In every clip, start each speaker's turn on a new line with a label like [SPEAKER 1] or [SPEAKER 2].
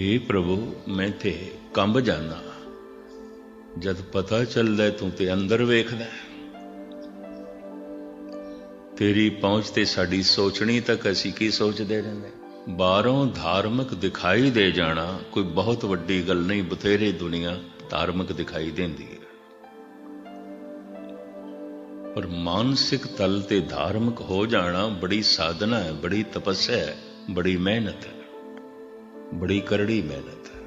[SPEAKER 1] हे ਪ੍ਰਭੂ, ਮੈਂ ਤੇ ਕੰਬ ਜਾਂਦਾ ਜਦ ਪਤਾ ਚੱਲਦਾ ਤੂੰ ਤੇ ਅੰਦਰ ਵੇਖਦਾ ਤੇਰੀ ਪਹੁੰਚ ਤੇ ਸਾਡੀ ਸੋਚਣੀ ਤੱਕ ਅਸੀਂ ਕੀ ਸੋਚਦੇ ਰਹਿੰਦੇ ਬਾਹਰੋਂ ਧਾਰਮਿਕ ਦਿਖਾਈ ਦੇ ਜਾਣਾ ਕੋਈ ਬਹੁਤ ਵੱਡੀ ਗੱਲ ਨਹੀਂ, ਬਥੇਰੇ ਦੁਨੀਆ ਧਾਰਮਿਕ ਦਿਖਾਈ ਦਿੰਦੀ ਹੈ। ਪਰ ਮਾਨਸਿਕ ਤਲ ਤੇ ਧਾਰਮਿਕ ਹੋ ਜਾਣਾ ਬੜੀ ਸਾਧਨਾ ਹੈ, ਬੜੀ ਤਪੱਸਿਆ ਹੈ, ਬੜੀ ਮਿਹਨਤ ਹੈ। ਬੜੀ ਕਰੜੀ ਮਿਹਨਤ ਹੈ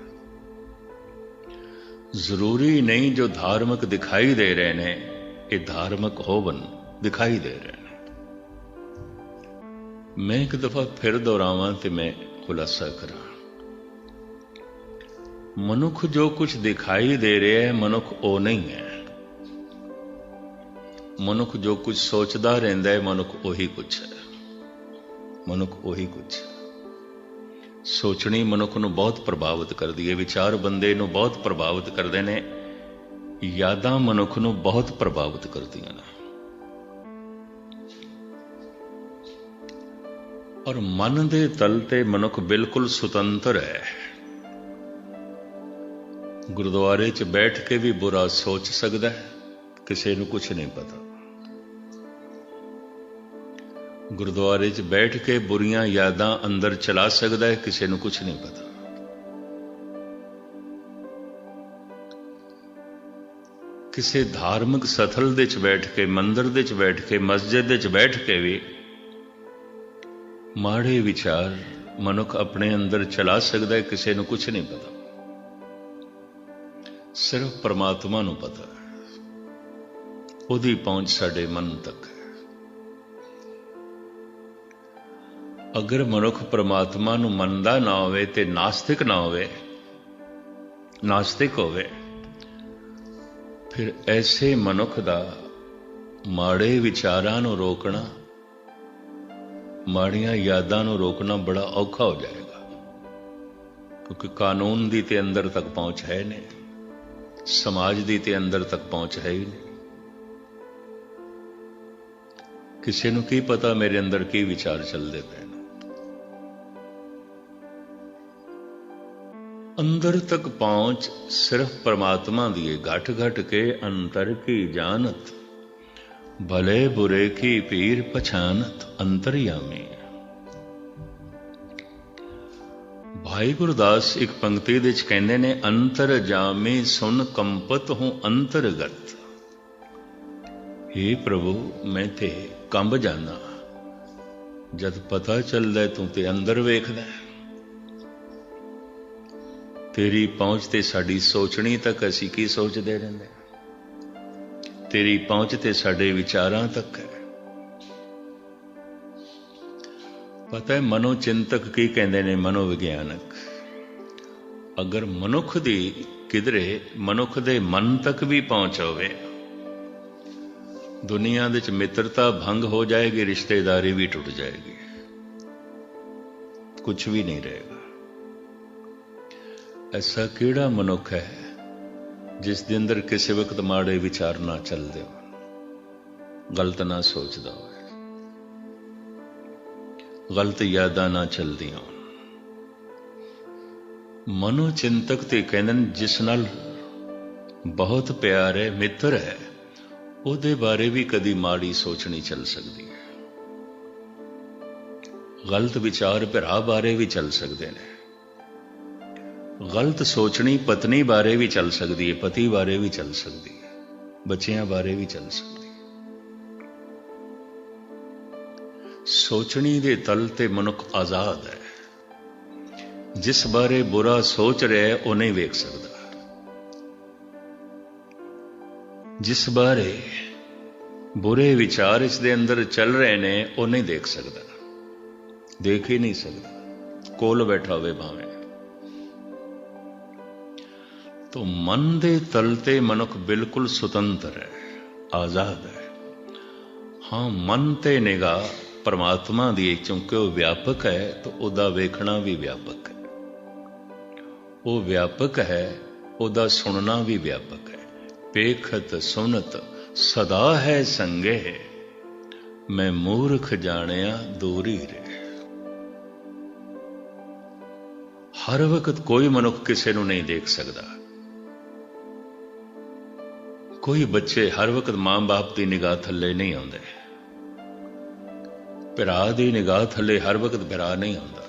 [SPEAKER 1] ਜ਼ਰੂਰੀ ਨਹੀਂ ਜੋ ਧਾਰਮਿਕ ਦਿਖਾਈ ਦੇ ਰਹੇ ਨੇ ਇਹ ਧਾਰਮਿਕ ਹੋਵਨ ਦਿਖਾਈ ਦੇ ਰਹੇ ਨੇ ਮੈਂ ਇੱਕ ਦਫਾ ਫਿਰ ਦੁਹਰਾਵਾਂ ਤੇ ਮੈਂ ਖੁਲਾਸਾ ਕਰਾਂ ਮਨੁੱਖ ਜੋ ਕੁਝ ਦਿਖਾਈ ਦੇ ਰਿਹਾ ਹੈ ਮਨੁੱਖ ਉਹ ਨਹੀਂ ਹੈ ਮਨੁੱਖ ਜੋ ਕੁਝ ਸੋਚਦਾ ਰਹਿੰਦਾ ਹੈ ਮਨੁੱਖ ਉਹੀ ਕੁਝ ਹੈ ਮਨੁੱਖ ਉਹੀ ਕੁਝ ਹੈ ਸੋਚਣੀ ਮਨੁੱਖ ਨੂੰ ਬਹੁਤ ਪ੍ਰਭਾਵਿਤ ਕਰਦੀ ਹੈ, ਵਿਚਾਰ ਬੰਦੇ ਨੂੰ ਬਹੁਤ ਪ੍ਰਭਾਵਿਤ ਕਰਦੇ ਨੇ, ਯਾਦਾਂ ਮਨੁੱਖ ਨੂੰ ਬਹੁਤ ਪ੍ਰਭਾਵਿਤ ਕਰਦੀਆਂ ਨੇ। ਔਰ ਮਨ ਦੇ ਤਲ ਤੇ ਮਨੁੱਖ ਬਿਲਕੁਲ ਸੁਤੰਤਰ ਹੈ। ਗੁਰਦੁਆਰੇ 'ਚ ਬੈਠ ਕੇ ਵੀ ਬੁਰਾ ਸੋਚ ਸਕਦਾ ਹੈ, ਕਿਸੇ ਨੂੰ ਕੁਝ ਨਹੀਂ ਪਤਾ। ਗੁਰਦੁਆਰੇ 'ਚ ਬੈਠ ਕੇ ਬੁਰੀਆਂ ਯਾਦਾਂ ਅੰਦਰ ਚਲਾ ਸਕਦਾ ਹੈ, ਕਿਸੇ ਨੂੰ ਕੁਝ ਨਹੀਂ ਪਤਾ। ਕਿਸੇ ਧਾਰਮਿਕ ਸਥਲ ਦੇ 'ਚ ਬੈਠ ਕੇ, ਮੰਦਰ ਦੇ 'ਚ ਬੈਠ ਕੇ, ਮਸਜਿਦ ਦੇ 'ਚ ਬੈਠ ਕੇ ਵੀ ਮਾੜੇ ਵਿਚਾਰ ਮਨੁੱਖ ਆਪਣੇ ਅੰਦਰ ਚਲਾ ਸਕਦਾ ਹੈ, ਕਿਸੇ ਨੂੰ ਕੁਝ ਨਹੀਂ ਪਤਾ। ਸਿਰਫ ਪਰਮਾਤਮਾ ਨੂੰ ਪਤਾ ਹੈ। ਉਹਦੀ ਪਹੁੰਚ ਸਾਡੇ ਮਨ ਤੱਕ ਹੈ। ਅਗਰ ਮਨੁੱਖ ਪਰਮਾਤਮਾ ਨੂੰ ਮੰਨਦਾ ਨਾ ਹੋਵੇ ਤੇ ਨਾਸਤਿਕ ਨਾ ਹੋਵੇ, ਨਾਸਤਿਕ ਹੋਵੇ, ਫਿਰ ਐਸੇ ਮਨੁੱਖ ਦਾ ਮਾੜੇ ਵਿਚਾਰਾਂ ਨੂੰ ਰੋਕਣਾ, ਮਾੜੀਆਂ ਯਾਦਾਂ ਨੂੰ ਰੋਕਣਾ ਬੜਾ ਔਖਾ ਹੋ ਜਾਏਗਾ, ਕਿਉਂਕਿ ਕਾਨੂੰਨ ਦੀ ਤੇ ਅੰਦਰ ਤੱਕ ਪਹੁੰਚ ਹੈ ਨਹੀਂ, ਸਮਾਜ ਦੀ ਤੇ ਅੰਦਰ ਤੱਕ ਪਹੁੰਚ ਹੈ ਹੀ ਨਹੀਂ। ਕਿਸੇ ਨੂੰ ਕੀ ਪਤਾ ਮੇਰੇ ਅੰਦਰ ਕੀ ਵਿਚਾਰ ਚੱਲਦੇ ਪਏ। ਨੇ ਅੰਦਰ ਤੱਕ ਪਹੁੰਚ ਸਿਰਫ ਪਰਮਾਤਮਾ ਦੀ ਹੈ ਘਟ ਘਟ ਕੇ ਅੰਤਰ ਕੀ ਜਾਣਤ? ਭਲੇ ਬੁਰੇ ਕੀ ਪੀਰ ਪਛਾਨਤ ਅੰਤਰਯਾਮੀ ਭਾਈ ਗੁਰਦਾਸ ਇੱਕ ਪੰਕਤੀ ਦੇ ਵਿੱਚ ਕਹਿੰਦੇ ਨੇ, ਅੰਤਰ ਜਾਮੇ ਸੁਨ ਕੰਪਤ ਹੂੰ ਅੰਤਰਗਤ। हे ਪ੍ਰਭੂ, ਮੈਂ ਤੇ ਕੰਬ ਜਾਣਾ ਜਦ ਪਤਾ ਚੱਲਦਾ ਤੂੰ ਤੇ ਅੰਦਰ ਵੇਖਦਾ। ਤੇਰੀ ਪਹੁੰਚ ਤੇ ਸਾਡੀ ਸੋਚਣੀ ਤੱਕ ਅਸੀਂ ਕੀ ਸੋਚਦੇ ਰਹਿੰਦੇ? ਤੇਰੀ ਪਹੁੰਚ ਤੇ ਸਾਡੇ ਵਿਚਾਰਾਂ ਤੱਕ ਹੈ। ਪਤਾ ਹੈ ਮਨੋ ਚਿੰਤਕ ਕੀ ਕਹਿੰਦੇ ਨੇ ਮਨੋਵਿਗਿਆਨਕ? ਅਗਰ ਮਨੁੱਖ ਦੀ ਕਿਧਰੇ ਮਨੁੱਖ ਦੇ ਮਨ ਤੱਕ ਵੀ ਪਹੁੰਚ ਹੋਵੇ, ਦੁਨੀਆ ਵਿੱਚ ਮਿੱਤਰਤਾ ਭੰਗ ਹੋ ਜਾਏਗੀ, ਰਿਸ਼ਤੇਦਾਰੀ ਵੀ ਟੁੱਟ ਜਾਏਗੀ। ਕੁਝ ਵੀ ਨਹੀਂ ਰਹੇਗਾ। ਐਸਾ ਕਿਹੜਾ ਮਨੁੱਖ ਹੈ ਜਿਸ ਦੇ ਅੰਦਰ ਕਿਸੇ ਵਕਤ ਮਾੜੇ ਵਿਚਾਰ ਨਾ ਚੱਲਦੇ ਹੋਣ? ਗਲਤ ਨਾ ਸੋਚਦਾ ਹੋਵੇ। ਗਲਤ ਯਾਦਾਂ ਨਾ ਚੱਲਦੀਆਂ ਹੋਣ। ਮਨੋ ਚਿੰਤਕ ਤੇ ਕਹਿੰਦੇ ਨੇ, ਜਿਸ ਨਾਲ ਬਹੁਤ ਪਿਆਰ ਹੈ, ਮਿੱਤਰ ਹੈ, ਉਹਦੇ ਬਾਰੇ ਵੀ ਕਦੀ ਮਾੜੀ ਸੋਚ ਨਹੀਂ ਚੱਲ ਸਕਦੀ। ਹੈ ਗਲਤ ਵਿਚਾਰ ਭਰਾ ਬਾਰੇ ਵੀ ਚੱਲ ਸਕਦੇ ਨੇ। ਗਲਤ ਸੋਚਣੀ ਪਤਨੀ ਬਾਰੇ ਵੀ ਚੱਲ ਸਕਦੀ ਹੈ, ਪਤੀ ਬਾਰੇ ਵੀ ਚੱਲ ਸਕਦੀ ਹੈ, ਬੱਚਿਆਂ ਬਾਰੇ ਵੀ ਚੱਲ ਸਕਦੀ ਹੈ। ਸੋਚਣੀ ਦੇ ਤਲ ਤੇ ਮਨੁੱਖ ਆਜ਼ਾਦ ਹੈ। ਜਿਸ ਬਾਰੇ ਬੁਰਾ ਸੋਚ ਰਿਹਾ ਉਹ ਨਹੀਂ ਵੇਖ ਸਕਦਾ। ਜਿਸ ਬਾਰੇ ਬੁਰੇ ਵਿਚਾਰ ਇਸ ਦੇ ਅੰਦਰ ਚੱਲ ਰਹੇ ਨੇ, ਉਹ ਨਹੀਂ ਦੇਖ ਸਕਦਾ। ਦੇਖ ਹੀ ਨਹੀਂ ਸਕਦਾ। ਕੋਲ ਬੈਠਾ ਹੋਵੇ ਭਾਵੇਂ। ਤੋ ਮਨ ਦੇ ਤਲ ਤੇ ਮਨੁੱਖ ਬਿਲਕੁਲ ਸੁਤੰਤਰ ਹੈ, ਆਜ਼ਾਦ ਹੈ। ਹਾਂ, ਮਨ ਤੇ ਨਿਗਾਹ ਪਰਮਾਤਮਾ ਦੀ ਕਿਉਂਕਿ ਉਹ ਵਿਆਪਕ ਹੈ, ਤਾਂ ਉਹਦਾ ਵੇਖਣਾ ਵੀ ਵਿਆਪਕ ਹੈ। ਉਹ ਵਿਆਪਕ ਹੈ, ਉਹਦਾ ਸੁਣਨਾ ਵੀ ਵਿਆਪਕ ਹੈ। ਪੇਖਤ ਸੁਨਤ, ਸਦਾ ਹੈ ਸੰਗੇ ਮੈਂ ਮੂਰਖ ਜਾਣਿਆ, ਦੂਰੀ ਰੇ ਹਰ ਵਕਤ ਕੋਈ ਮਨੁੱਖ ਕਿਸੇ ਨੂੰ ਨਹੀਂ ਦੇਖ ਸਕਦਾ। ਕੋਈ ਬੱਚੇ ਹਰ ਵਕਤ ਮਾਂ-ਬਾਪ ਦੀ ਨਿਗਾਹ ਥੱਲੇ ਨਹੀਂ ਆਉਂਦੇ। ਭਰਾ ਦੀ ਨਿਗਾਹ ਥੱਲੇ ਹਰ ਵਕਤ ਭਰਾ ਨਹੀਂ ਆਉਂਦਾ।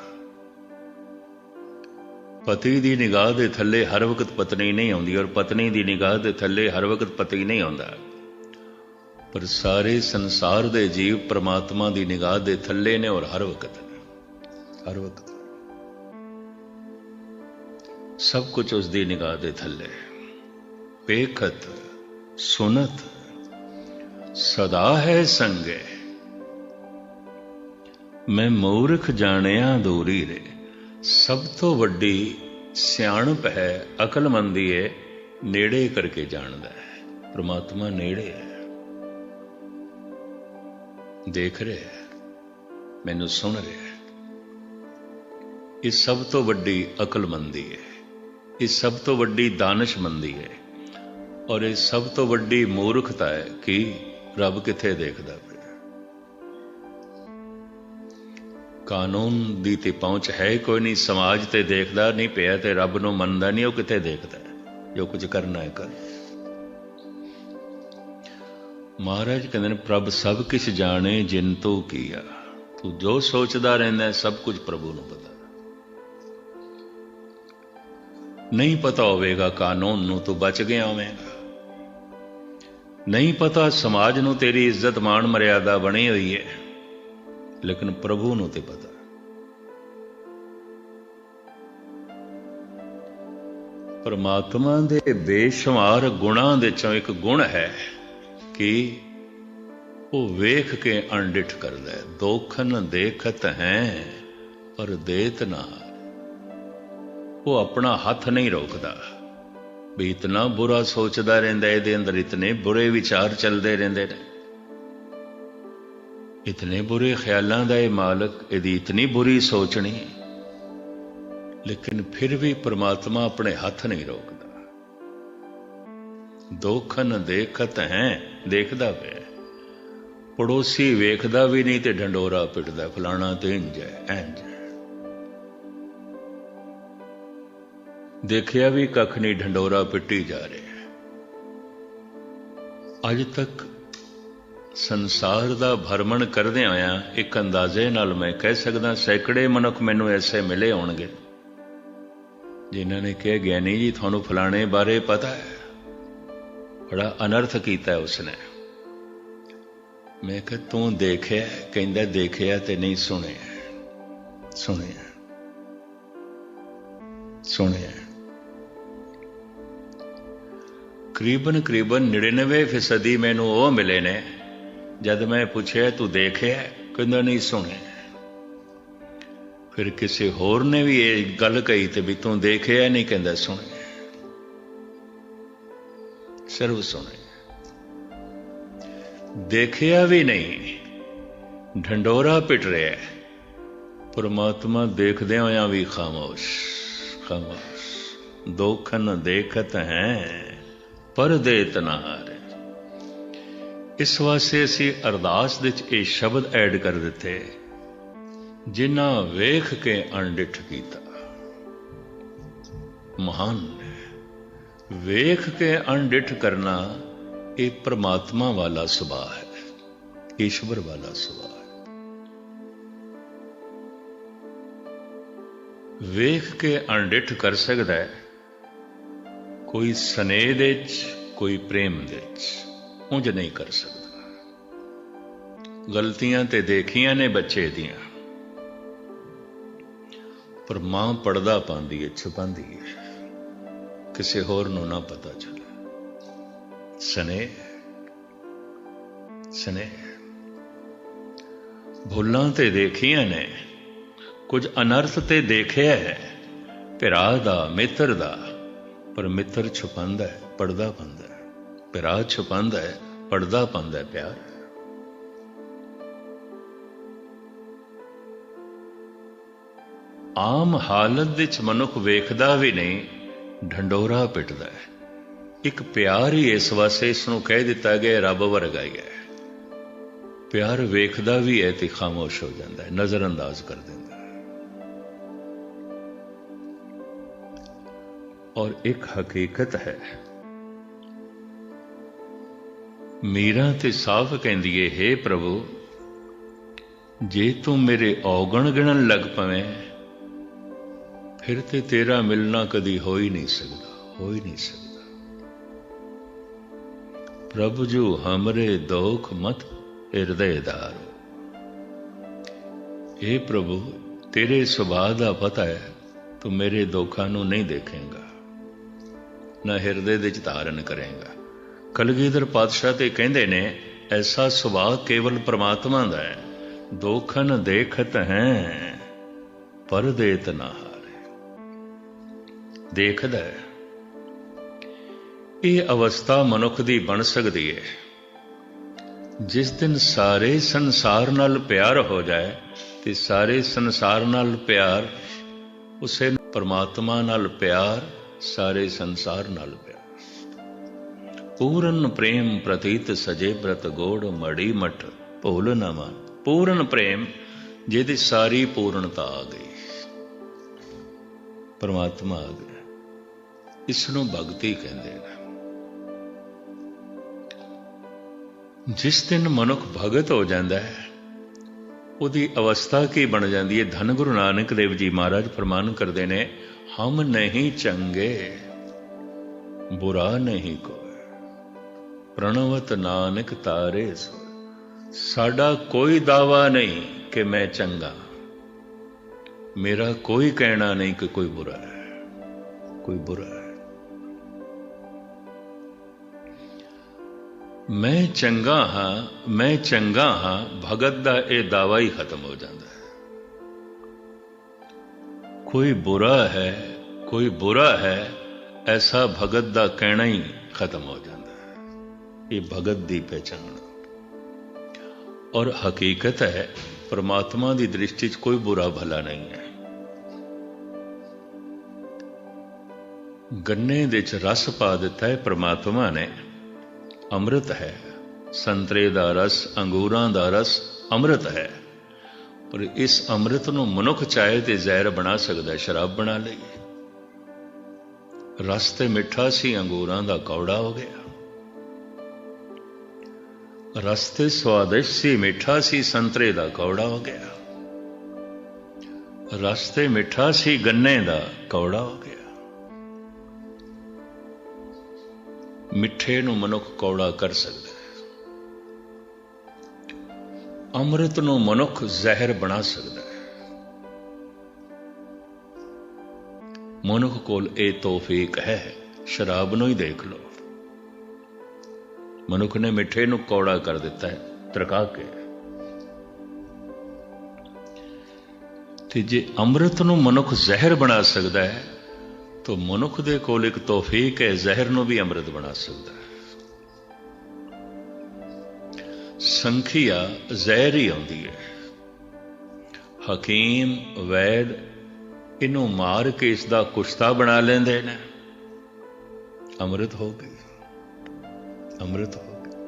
[SPEAKER 1] ਪਤੀ ਦੀ ਨਿਗਾਹ ਦੇ ਥੱਲੇ ਹਰ ਵਕਤ ਪਤਨੀ ਨਹੀਂ ਆਉਂਦੀ ਔਰ ਪਤਨੀ ਦੀ ਨਿਗਾਹ ਦੇ ਥੱਲੇ ਹਰ ਵਕਤ ਪਤੀ ਨਹੀਂ ਆਉਂਦਾ। ਪਰ ਸਾਰੇ ਸੰਸਾਰ ਦੇ ਜੀਵ ਪ੍ਰਮਾਤਮਾ ਦੀ ਨਿਗਾਹ ਦੇ ਥੱਲੇ ਨੇ ਔਰ ਹਰ ਵਕਤ ਹਰ ਵਕਤ। ਸਭ ਕੁਝ ਉਸ ਦੀ ਨਿਗਾਹ ਦੇ ਥੱਲੇ। ਵੇਖਤ ਸੁਨਤ, ਸਦਾ ਹੈ ਸੰਗੇ। ਮੈਂ ਮੂਰਖ ਜਾਣਿਆ ਦੂਰੀ ਰੇ, ਸਭ ਤੋਂ ਵੱਡੀ ਸਿਆਣਪ ਹੈ, ਅਕਲਮੰਦੀ ਹੈ ਨੇੜੇ ਕਰਕੇ ਜਾਣਦਾ ਹੈ, ਪ੍ਰਮਾਤਮਾ ਨੇੜੇ ਹੈ। ਦੇਖ ਰਿਹਾ ਹੈ, ਮੈਨੂੰ ਸੁਣ ਰਿਹਾ ਹੈ। ਇਹ ਸਭ ਤੋਂ ਵੱਡੀ ਅਕਲਮੰਦੀ ਹੈ ਇਹ ਸਭ ਤੋਂ ਵੱਡੀ ਦਾਨਸ਼ਮੰਦੀ ਹੈ ਔਰ ਇਹ ਸਭ ਤੋਂ ਵੱਡੀ ਮੂਰਖਤਾ ਹੈ ਕਿ ਰੱਬ ਕਿੱਥੇ ਦੇਖਦਾ ਪਿਆ। ਕਾਨੂੰਨ ਦੀ ਤੇ ਪਹੁੰਚ ਹੈ ਕੋਈ ਨਹੀਂ, ਸਮਾਜ ਤੇ ਦੇਖਦਾ ਨਹੀਂ ਪਿਆ ਤੇ ਰੱਬ ਨੂੰ ਮੰਨਦਾ ਨਹੀਂ, ਉਹ ਕਿੱਥੇ ਦੇਖਦਾ ਜੋ ਕੁਝ ਕਰਨਾ ਹੈ ਕਰ। ਮਹਾਰਾਜ ਕਹਿੰਦੇ ਨੇ, ਪ੍ਰਭ ਸਭ ਕੁਝ ਜਾਣੇ ਜਿਨ ਤੂੰ ਕੀਆ। ਤੂੰ ਜੋ ਸੋਚਦਾ ਰਹਿੰਦਾ ਸਭ ਕੁਝ ਪ੍ਰਭੂ ਨੂੰ ਪਤਾ। ਨਹੀਂ ਪਤਾ ਹੋਵੇਗਾ ਕਾਨੂੰਨ ਨੂੰ, ਤੂੰ ਬਚ ਗਿਆ ਹੋਵੇਂਗਾ। ਨਹੀਂ ਪਤਾ ਸਮਾਜ ਨੂੰ ਤੇਰੀ ਇੱਜ਼ਤ ਮਾਣ ਮਰਿਆਦਾ ਬਣੀ ਹੋਈ ਹੈ ਲੇਕਿਨ ਪ੍ਰਭੂ ਨੂੰ ਤੇ ਪਤਾ। ਪਰਮਾਤਮਾ ਦੇ ਬੇਸ਼ੁਮਾਰ ਗੁਣਾਂ ਦੇ ਚੋਂ ਇੱਕ ਗੁਣ ਹੈ ਕਿ ਉਹ ਵੇਖ ਕੇ ਅਣਡਿਠ ਕਰਦਾ ਹੈ। ਦੋਖਨ ਦੇਖਤ ਹੈ, ਪਰ ਦੇਤ ਨਾ। ਉਹ ਆਪਣਾ ਹੱਥ ਨਹੀਂ ਰੋਕਦਾ। ਵੀ ਇਤਨਾ ਬੁਰਾ ਸੋਚਦਾ ਰਹਿੰਦਾ ਇਹਦੇ ਅੰਦਰ ਇਤਨੇ ਬੁਰੇ ਵਿਚਾਰ ਚੱਲਦੇ ਰਹਿੰਦੇ ਨੇ। ਇਤਨੇ ਬੁਰੇ ਖਿਆਲਾਂ ਦਾ ਇਹ ਮਾਲਕ ਇਹਦੀ ਇਤਨੀ ਬੁਰੀ ਸੋਚਣੀ ਲੇਕਿਨ ਫਿਰ ਵੀ ਪ੍ਰਮਾਤਮਾ ਆਪਣੇ ਹੱਥ ਨਹੀਂ ਰੋਕਦਾ। ਦੋਖਨ ਦੇਖਤ ਹੈ, ਦੇਖਦਾ ਪਿਆ ਪੜੋਸੀ ਵੇਖਦਾ ਵੀ ਨਹੀਂ ਤੇ ਢੰਡੋਰਾ ਪਿੱਟਦਾ, ਫਲਾਣਾ ਤੇ ਇੰਜ ਹੈ, ਇੰਜ ਦੇਖਿਆ ਵੀ ਕੱਖ ਨਹੀਂ ਢੰਡੋਰਾ ਪਿੱਟੀ ਜਾ ਰਿਹਾ ਅੱਜ ਤੱਕ ਸੰਸਾਰ ਦਾ ਭਰਮਣ ਕਰਦੇ ਹੋਇਆ ਇੱਕ ਅੰਦਾਜ਼ੇ ਨਾਲ ਮੈਂ ਕਹਿ ਸਕਦਾ ਸੈਂਕੜੇ ਮਨੁੱਖ ਮੈਨੂੰ ਐਸੇ ਮਿਲੇ ਹੋਣਗੇ ਜਿਨ੍ਹਾਂ ਨੇ ਕਿਹਾ, ਗਿਆਨੀ ਜੀ, ਤੁਹਾਨੂੰ ਫਲਾਣੇ ਬਾਰੇ ਪਤਾ ਹੈ। ਬੜਾ ਅਨਰਥ ਕੀਤਾ ਉਸਨੇ। ਮੈਂ ਕਿਹਾ, ਤੂੰ ਦੇਖਿਆ ਕਹਿੰਦਾ, ਦੇਖਿਆ ਤੇ ਨਹੀਂ, ਸੁਣਿਆ ਸੁਣਿਆ ਸੁਣਿਆ ਕਰੀਬਨ ਕਰੀਬਨ 99% ਮੈਨੂੰ ਉਹ ਮਿਲੇ ਨੇ, ਜਦ ਮੈਂ ਪੁੱਛਿਆ, ਤੂੰ ਦੇਖਿਆ ਕਹਿੰਦਾ, ਨਹੀਂ ਸੁਣਿਆ ਫਿਰ ਕਿਸੇ ਹੋਰ ਨੇ ਵੀ ਇਹ ਗੱਲ ਕਹੀ ਤੇ ਵੀ ਤੂੰ ਦੇਖਿਆ ਨਹੀਂ, ਕਹਿੰਦਾ, ਸੁਣਿਆ ਸਰਵ ਸੁਣਿਆ ਦੇਖਿਆ ਵੀ ਨਹੀਂ, ਢੰਡੋਰਾ ਪਿਟ ਰਿਹਾ ਪਰਮਾਤਮਾ ਦੇਖਦੇ ਹੋਇਆਂ ਵੀ ਖਾਮੋਸ਼ ਖਾਮੋਸ਼। ਦੋਖਨ ਦੇਖਤ ਹੈ। ਪਰ ਦੇਤ ਨਾ ਇਸ ਵਾਸਤੇ ਅਸੀਂ ਅਰਦਾਸ ਵਿੱਚ ਇਹ ਸ਼ਬਦ ਐਡ ਕਰ ਦਿੱਤੇ, ਜਿਨ੍ਹਾਂ ਵੇਖ ਕੇ ਅਣਡਿਠ ਕੀਤਾ। ਮਹਾਨ ਵੇਖ ਕੇ ਅਣਡਿਠ ਕਰਨਾ ਇਹ ਪ੍ਰਮਾਤਮਾ ਵਾਲਾ ਸੁਭਾਅ ਹੈ, ਈਸ਼ਵਰ ਵਾਲਾ ਸੁਭਾਅ ਹੈ। ਵੇਖ ਕੇ ਅਣਡਿਠ ਕਰ ਸਕਦਾ ਹੈ ਕੋਈ ਸਨੇਹ ਦੇ ਵਿੱਚ, ਕੋਈ ਪ੍ਰੇਮ ਦੇ ਵਿੱਚ। ਉਂਝ ਨਹੀਂ ਕਰ ਸਕਦਾ। ਗਲਤੀਆਂ ਤੇ ਦੇਖੀਆਂ ਨੇ ਬੱਚੇ ਦੀਆਂ। ਪਰ ਮਾਂ ਪਰਦਾ ਪਾਉਂਦੀ ਹੈ ਛੁਪਾਉਂਦੀ ਹੈ ਕਿਸੇ ਹੋਰ ਨੂੰ ਨਾ ਪਤਾ ਚੱਲੇ। ਸਨੇਹ। ਸਨੇਹ। ਭੁੱਲਾਂ ਤੇ ਦੇਖੀਆਂ ਨੇ। ਕੁਝ ਅਨਰਥ ਤੇ ਦੇਖਿਆ ਹੈ। ਭਰਾ ਦਾ, ਮਿੱਤਰ ਦਾ। ਪਰ ਮਿੱਤਰ ਛੁਪਾਉਂਦਾ ਹੈ, ਪਰਦਾ ਪਾਉਂਦਾ ਹੈ। ਭਰਾ ਛੁਪਾਉਂਦਾ ਹੈ, ਪਰਦਾ ਪਾਉਂਦਾ ਹੈ ਪਿਆਰ। ਆਮ ਹਾਲਤ ਵਿੱਚ ਮਨੁੱਖ ਵੇਖਦਾ ਵੀ ਨਹੀਂ, ਢੰਡੋਰਾ ਪਿੱਟਦਾ ਹੈ। ਇੱਕ ਪਿਆਰ ਹੀ ਇਸ ਵਾਸਤੇ ਇਸ ਨੂੰ ਕਹਿ ਦਿੱਤਾ ਗਿਆ ਰੱਬ ਵਰਗਾ ਹੀ ਹੈ। ਪਿਆਰ ਵੇਖਦਾ ਵੀ ਹੈ ਤੇ ਖਾਮੋਸ਼ ਹੋ ਜਾਂਦਾ ਹੈ ਨਜ਼ਰ ਅੰਦਾਜ਼ ਕਰ ਦਿੰਦਾ ਔਰ ਇੱਕ ਹਕੀਕਤ ਹੈ। ਮੀਰਾ ਤੇ ਸਾਫ਼ ਕਹਿੰਦੀ ਏ हे ਪ੍ਰਭੂ, ਜੇ ਤੂੰ ਮੇਰੇ ਔਗਣ ਗਿਣਨ ਲੱਗ ਪਵੇਂ, ਫਿਰ ਤੇ ਤੇਰਾ ਮਿਲਣਾ ਕਦੀ ਹੋ ਹੀ ਨਹੀਂ ਸਕਦਾ ਹੋ ਹੀ ਨਹੀਂ ਸਕਦਾ। ਪ੍ਰਭੂ ਜੋ ਹਮਰੇ ਦੋਖ ਮਤ ਹਿਰਦੇਦਾਰ हे ਪ੍ਰਭੂ, ਤੇਰੇ ਸੁਭਾਅ ਦਾ ਪਤਾ ਹੈ, ਤੂੰ ਮੇਰੇ ਦੁੱਖਾਂ ਨੂੰ ਨਹੀਂ ਦੇਖੇਂਗਾ। ਨਾ ਹਿਰਦੇ ਦੇ ਚ ਧਾਰਨ ਕਰੇਗਾ। ਕਲਗੀਧਰ ਪਾਤਸ਼ਾਹ ਤੇ ਕਹਿੰਦੇ ਨੇ, ਐਸਾ ਸੁਭਾਅ ਕੇਵਲ ਪ੍ਰਮਾਤਮਾ ਦਾ ਹੈ। ਦੋਖਨ ਦੇਖਤ ਹੈ ਪਰ ਦੇਤ ਨਾ ਹਾਰੇ। ਦੇਖਦਾ ਹੈ। ਇਹ ਅਵਸਥਾ ਮਨੁੱਖ ਦੀ ਬਣ ਸਕਦੀ ਹੈ। ਜਿਸ ਦਿਨ ਸਾਰੇ ਸੰਸਾਰ ਨਾਲ ਪਿਆਰ ਹੋ ਜਾਏ, ਤੇ ਸਾਰੇ ਸੰਸਾਰ ਨਾਲ ਪਿਆਰ, ਉਸੇ ਪਰਮਾਤਮਾ ਨਾਲ ਪਿਆਰ ਸਾਰੇ ਸੰਸਾਰ ਨਾਲ ਪਿਆ। ਪੂਰਨ ਪ੍ਰੇਮ ਪ੍ਰਤੀਤ ਸਜੇ ਬ੍ਰਤ ਗੋੜ ਮੜੀ ਮਠ, ਭੂਲ ਨਾ ਮਨ। ਪੂਰਨ ਪ੍ਰੇਮ ਜਿਹਦੀ ਸਾਰੀ ਪੂਰਨਤਾ ਆ ਗਈ। ਪਰਮਾਤਮਾ ਆ ਗਿਆ ਇਸ ਨੂੰ ਭਗਤੀ ਕਹਿੰਦੇ ਨੇ। ਜਿਸ ਦਿਨ ਮਨੁੱਖ ਭਗਤ ਹੋ ਜਾਂਦਾ ਹੈ, ਉਹਦੀ ਅਵਸਥਾ ਕੀ ਬਣ ਜਾਂਦੀ ਹੈ? ਧੰਨ ਗੁਰੂ ਨਾਨਕ ਦੇਵ ਜੀ ਮਹਾਰਾਜ ਫਰਮਾਨ ਕਰਦੇ ਨੇ ਹਮ ਨਹੀਂ ਚੰਗੇ ਬੁਰਾ ਨਹੀਂ ਕੋਈ ਪ੍ਰਣਵਤ ਨਾਨਕ ਤਾਰੇ ਸੋ ਸਾਡਾ ਕੋਈ ਦਾਵਾ ਨਹੀਂ ਕਿ ਮੈਂ ਚੰਗਾ ਮੇਰਾ ਕੋਈ ਕਹਿਣਾ ਨਹੀਂ ਕਿ ਕੋਈ ਬੁਰਾ ਹੈ ਕੋਈ ਬੁਰਾ ਹੈ ਮੈਂ ਚੰਗਾ ਹਾਂ ਮੈਂ ਚੰਗਾ ਹਾਂ ਭਗਤ ਦਾ ਇਹ ਦਾਵਾ ਹੀ ਖਤਮ ਹੋ ਜਾਂਦਾ ਹੈ ਕੋਈ ਬੁਰਾ ਹੈ, ਕੋਈ ਬੁਰਾ ਹੈ, ਐਸਾ ਭਗਤ ਦਾ ਕਹਿਣਾ ਹੀ ਖਤਮ ਹੋ ਜਾਂਦਾ ਹੈ। ਇਹ ਭਗਤ ਦੀ ਪਹਿਚਾਨ ਔਰ ਹਕੀਕਤ ਹੈ, ਪਰਮਾਤਮਾ ਦੀ ਦ੍ਰਿਸ਼ਟੀ 'ਚ ਕੋਈ ਬੁਰਾ ਭਲਾ ਨਹੀਂ ਹੈ। ਗੰਨੇ ਦੇ 'ਚ ਰਸ ਪਾ ਦਿੱਤਾ ਹੈ ਪਰਮਾਤਮਾ ਨੇ। ਅੰਮ੍ਰਿਤ ਹੈ। ਸੰਤਰੇ ਦਾ ਰਸ, ਅੰਗੂਰਾਂ ਦਾ ਰਸ ਅੰਮ੍ਰਿਤ ਹੈ। ਪਰ ਇਸ ਅੰਮ੍ਰਿਤ ਨੂੰ ਮਨੁੱਖ ਚਾਹੇ ਤੇ ਜ਼ਹਿਰ ਬਣਾ ਸਕਦਾ, ਸ਼ਰਾਬ ਬਣਾ ਲਈ ਰਸ ਤੇ ਮਿੱਠਾ ਸੀ, ਅੰਗੂਰਾਂ ਦਾ ਕੌੜਾ ਹੋ ਗਿਆ। ਰਸ ਤੇ ਸਵਾਦਿਸ਼ਟ ਸੀ, ਮਿੱਠਾ ਸੀ, ਸੰਤਰੇ ਦਾ ਕੌੜਾ ਹੋ ਗਿਆ। ਰਸ ਤੇ ਮਿੱਠਾ ਸੀ, ਗੰਨੇ ਦਾ ਕੌੜਾ ਹੋ ਗਿਆ। ਮਿੱਠੇ ਨੂੰ ਮਨੁੱਖ ਕੌੜਾ ਕਰ ਸਕਦਾ ਅੰਮ੍ਰਿਤ ਨੂੰ ਮਨੁੱਖ ਜ਼ਹਿਰ ਬਣਾ ਸਕਦਾ ਹੈ। ਮਨੁੱਖ ਕੋਲ ਇਹ ਤੋਫੀਕ ਹੈ, ਸ਼ਰਾਬ ਨੂੰ ਹੀ ਦੇਖ ਲਓ। ਮਨੁੱਖ ਨੇ ਮਿੱਠੇ ਨੂੰ ਕੌੜਾ ਕਰ ਦਿੱਤਾ ਹੈ, ਤਰਕਾ ਕੇ। ਤੇ ਜੇ ਅੰਮ੍ਰਿਤ ਨੂੰ ਮਨੁੱਖ ਜ਼ਹਿਰ ਬਣਾ ਸਕਦਾ ਹੈ, ਤਾਂ ਮਨੁੱਖ ਦੇ ਕੋਲ ਇੱਕ ਤੋਫੀਕ ਹੈ, ਜ਼ਹਿਰ ਨੂੰ ਵੀ ਅੰਮ੍ਰਿਤ ਬਣਾ ਸਕਦਾ ਹੈ। ਸੰਖਿਆ ਜ਼ਹਿਰ ਹੀ ਆਉਂਦੀ ਹੈ। ਹਕੀਮ, ਵੈਦ, ਇਹਨੂੰ ਮਾਰ ਕੇ ਇਸ ਦਾ ਕੁਸ਼ਤਾ ਬਣਾ ਲੈਂਦੇ ਨੇ। ਅੰਮ੍ਰਿਤ ਹੋ ਗਈ। ਅੰਮ੍ਰਿਤ ਹੋ ਗਿਆ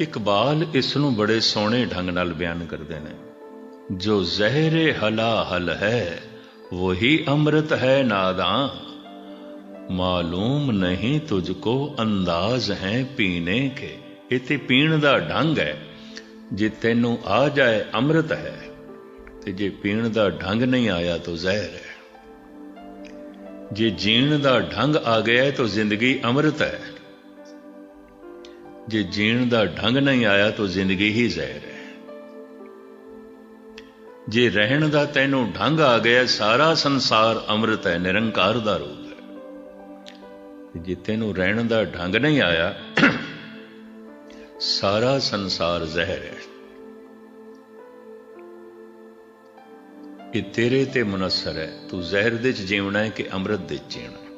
[SPEAKER 1] ਇਕਬਾਲ ਇਸ ਨੂੰ ਬੜੇ ਸੋਹਣੇ ਢੰਗ ਨਾਲ ਬਿਆਨ ਕਰਦੇ ਨੇ। ਜੋ ਜ਼ਹਿਰੇ ਹਲਾ ਹਲ ਹੈ, ਵਹੀ ਅੰਮ੍ਰਿਤ ਹੈ ਨਾਦਾਂ ਮਾਲੂਮ ਨਹੀਂ ਤੁਝ ਕੋ ਅੰਦਾਜ਼ ਹੈ ਪੀਣੇ ਕੇ। ਇਹ ਪੀਣ ਦਾ ਢੰਗ ਹੈ, ਜੇ ਤੈਨੂੰ ਆ ਜਾਏ ਅੰਮ੍ਰਿਤ ਹੈ, ਤੇ ਜੇ ਪੀਣ ਦਾ ਢੰਗ ਨਹੀਂ ਆਇਆ ਤਾਂ ਜ਼ਹਿਰ ਹੈ। ਜੇ ਜੀਣ ਦਾ ਢੰਗ ਆ ਗਿਆ ਤਾਂ ਜ਼ਿੰਦਗੀ ਅੰਮ੍ਰਿਤ ਹੈ। ਜੇ ਜੀਣ ਦਾ ਢੰਗ ਨਹੀਂ ਆਇਆ ਤਾਂ ਜ਼ਿੰਦਗੀ ਹੀ ਜ਼ਹਿਰ ਹੈ। ਜੇ ਰਹਿਣ ਦਾ ਤੈਨੂੰ ਢੰਗ ਆ ਗਿਆ ਸਾਰਾ ਸੰਸਾਰ ਅੰਮ੍ਰਿਤ ਹੈ, ਨਿਰੰਕਾਰ ਦਾ ਰੂਪ। ਜੇ ਤੈਨੂੰ ਰਹਿਣ ਦਾ ਢੰਗ ਨਹੀਂ ਆਇਆ, ਸਾਰਾ ਸੰਸਾਰ ਜ਼ਹਿਰ ਹੈ। ਇਹ ਤੇਰੇ ਤੇ ਮਨਸਰ ਹੈ, ਤੂੰ ਜ਼ਹਿਰ ਦੇ ਚ ਜੀਵਣਾ ਹੈ ਕਿ ਅੰਮ੍ਰਿਤ ਦੇ ਚ ਜੀਣਾ